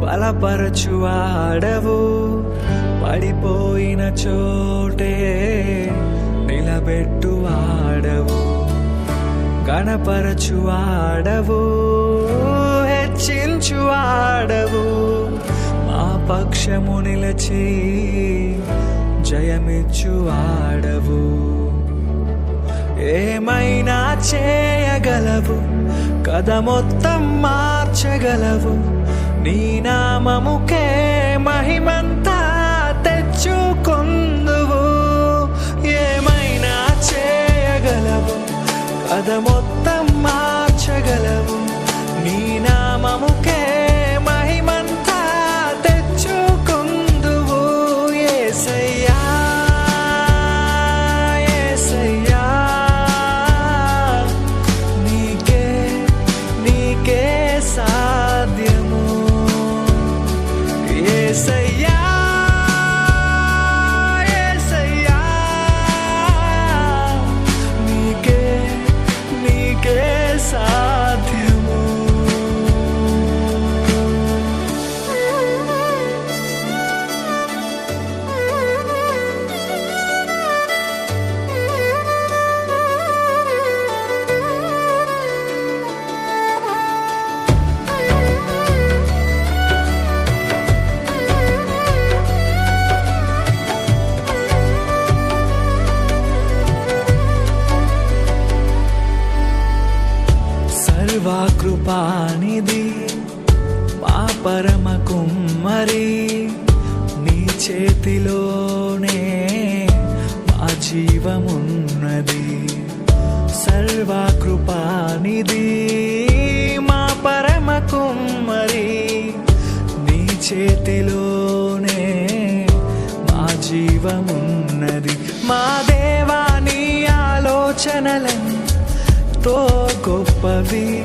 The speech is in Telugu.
బలపరచువాడవు. పడిపోయిన చోటే నిలబెట్టువాడవు. గణపరచువాడవు. హెచ్చించువాడవు. మా పక్షము నిలచి జయమిచ్చువాడవు. ఏమైనా చేయగలవు? కథ మొత్తం మార్చగలవు. నీ నామముకే మహిమంతా తెచ్చుకొందువు. ఏమైనా చేయగలవు? కథ పానిది మా పరమ కుమ్మరి నీ చేతిలోనే మా జీవమున్నది. సర్వాకృపానిది మా పరమ కుమ్మరి నీ చేతిలోనే మా జీవమున్నది. మా దేవా నీ ఆలోచనలను తో గొప్పవి.